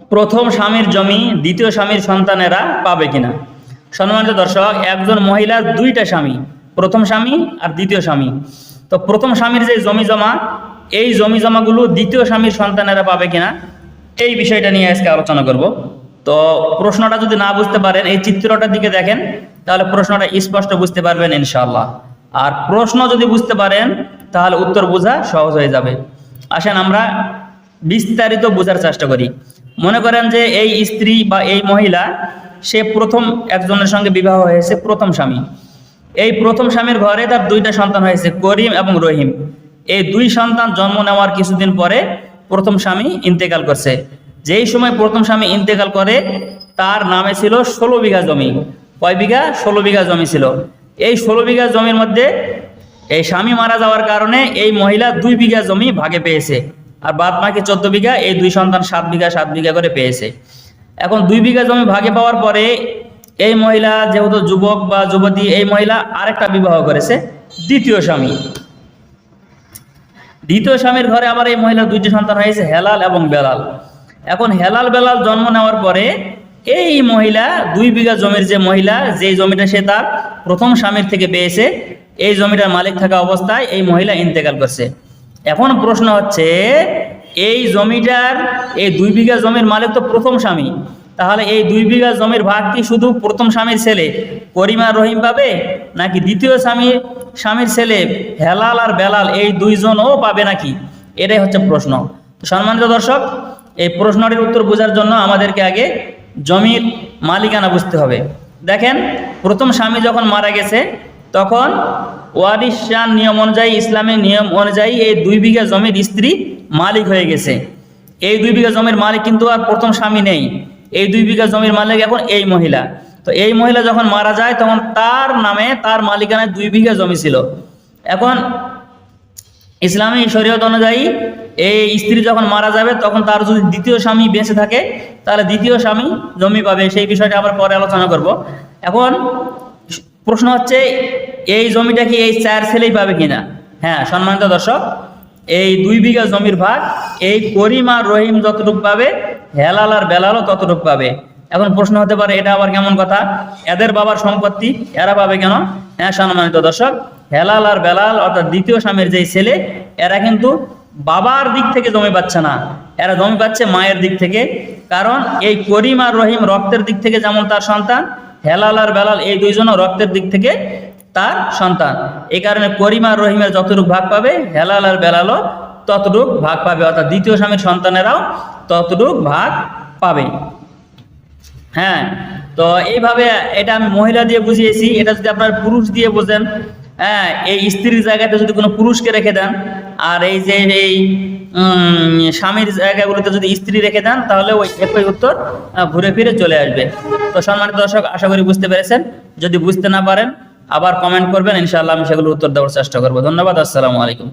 প্রথম স্বামীর জমি দ্বিতীয় স্বামীর সন্তানেরা পাবে কিনা? সম্মানিত দর্শক, একজন মহিলার দুইটা স্বামী, প্রথম স্বামী আর দ্বিতীয় স্বামী। তো প্রথম স্বামীর যে জমি জমা, এই জমি জমাগুলো দ্বিতীয় স্বামীর সন্তানেরা পাবে কিনা? এই বিষয়টা নিয়ে আজকে আলোচনা করব। তো প্রশ্নটা যদি না বুঝতে পারেন, এই চিত্রটার দিকে দেখেন, তাহলে প্রশ্নটা স্পষ্ট বুঝতে পারবেন ইনশাআল্লাহ। আর প্রশ্ন যদি বুঝতে পারেন, তাহলে উত্তর বোঝা সহজ হয়ে যাবে। আসেন আমরা বিস্তারিত বোঝার চেষ্টা করি। মনে করেন যে এই স্ত্রী বা এই মহিলা, সে প্রথম একজনের সঙ্গে বিবাহ হয়েছে, প্রথম স্বামী। এই প্রথম স্বামীর ঘরে তার দুইটা সন্তান হয়েছে, করিম এবং রহিম। এই দুই সন্তান জন্ম নেওয়ার কিছুদিন পরে প্রথম স্বামী ইন্তেকাল করছে। যেই সময় প্রথম স্বামী ইন্তেকাল করে, তার নামে ছিল ষোলো বিঘা জমি। কয় বিঘা? ষোলো বিঘা জমি ছিল। এই ষোলো বিঘা জমির মধ্যে এই স্বামী মারা যাওয়ার কারণে এই মহিলা দুই বিঘা জমি ভাগে পেয়েছে। আর বাদ বাকি চোদ্দ বিঘা? এই দুই সন্তান সাত বিঘা সাত বিঘা করে পেয়েছে। এখন দুই বিঘা জমি ভাগে পাওয়ার পরে এই মহিলা যেহেতু যুবক বা যুবতী, এই মহিলা আরেকটা বিবাহ করেছে, দ্বিতীয় স্বামী। দ্বিতীয় স্বামীর ঘরে আবার এই মহিলার দুইটি সন্তান হয়েছে, হেলাল এবং বেলাল। এখন হেলাল, বেলাল জন্ম নেওয়ার পরে এই মহিলা, দুই বিঘা জমির যে মহিলা, যে জমিটা সে তার প্রথম স্বামীর থেকে পেয়েছে, এই জমিটার মালিক থাকা অবস্থায় এই মহিলা ইন্তেকাল করছে। এখন প্রশ্ন হচ্ছে, এই জমিটার, এই দুই বিঘা জমির মালিক তো প্রথম স্বামী। তাহলে এই দুই বিঘা জমির ভাগ কি শুধু প্রথম স্বামীর ছেলে, করিমা রহিম পাবে? নাকি দ্বিতীয় স্বামী, স্বামীর ছেলে হেলাল আর বেলাল, এই দুইজনও পাবে নাকি? এটাই হচ্ছে প্রশ্ন। সম্মানিত দর্শক, এই প্রশ্নটির উত্তর বোঝার জন্য আমাদেরকে আগে জমির মালিকানা বুঝতে হবে। দেখেন, প্রথম স্বামী যখন মারা গেছে তখন ওয়ারিসান নিয়ম অনুযায়ী, ইসলামের নিয়ম অনুযায়ী এই দুই বিঘা জমির স্ত্রী মালিক হয়ে গেছে। এই দুই বিঘা জমির মালিক কিন্তু আর প্রথম স্বামী নেই। এই দুই বিঘা জমির মালিক এখন এই মহিলা। তো এই মহিলা যখন মারা যায়, তখন তার নামে তার মালিকানায় দুই বিঘা জমি ছিল। এখন ইসলামী শরীয়ত অনুযায়ী এই স্ত্রী যখন মারা যাবে, তখন তার যদি দ্বিতীয় স্বামী বেঁচে থাকে, তাহলে দ্বিতীয় স্বামী জমি পাবে। সেই বিষয়টা আবার পরে আলোচনা করব। এখন প্রশ্ন হচ্ছে, এই জমিটা কি এই চার ছেলেই পাবে কিনা? হ্যাঁ সম্মানিত দর্শক, এই দুই বিঘা জমির ভাগ, এই করিম আর রহিম যতটুকু পাবে, হেলাল আর বেলালও ততটুকু পাবে। এখন প্রশ্ন হতে পারে, এটা আবার কেমন কথা? এদের বাবার সম্পত্তি, এরা পাবে কেন? হ্যাঁ সম্মানিত দর্শক, হেলাল আর বেলাল, অর্থাৎ দ্বিতীয় স্বামীর যেই ছেলে, এরা কিন্তু বাবার দিক থেকে জমি পাচ্ছে না। এরা জমি পাচ্ছে মায়ের দিক থেকে। কারণ এই করিম আর রহিম রক্তের দিক থেকে যেমন তার সন্তান হেলাল আর বেলাল এই দুইজনও রক্তের দিক থেকে তার সন্তান। এই কারণে করিমার রহিমের যতটুক ভাগ পাবে, হেলাল আর বেলালও ততটুক ভাগ পাবে, অর্থাৎ দ্বিতীয় স্বামীর সন্তানেরাও ততটুক ভাগ পাবে। হ্যাঁ তো এইভাবে এটা আমি মহিলা দিয়ে বুঝিয়েছি, এটা যদি আপনার পুরুষ দিয়ে বোঝেন হ্যাঁ এই স্ত্রীর জায়গাতে যদি কোনো পুরুষকে রেখে দেন, আর এই যে এই স্বামীর জায়গাগুলোতে যদি স্ত্রী রেখে দেন, তাহলে ওই একই উত্তর ঘুরে ফিরে চলে আসবে। তো সম্মানিত দর্শক, আশা করি বুঝতে পেরেছেন। যদি বুঝতে না পারেন, আবার কমেন্ট করবেন, ইনশাআল্লাহ আমি সেগুলো উত্তর দেওয়ার চেষ্টা করব। ধন্যবাদ, আসসালামু আলাইকুম।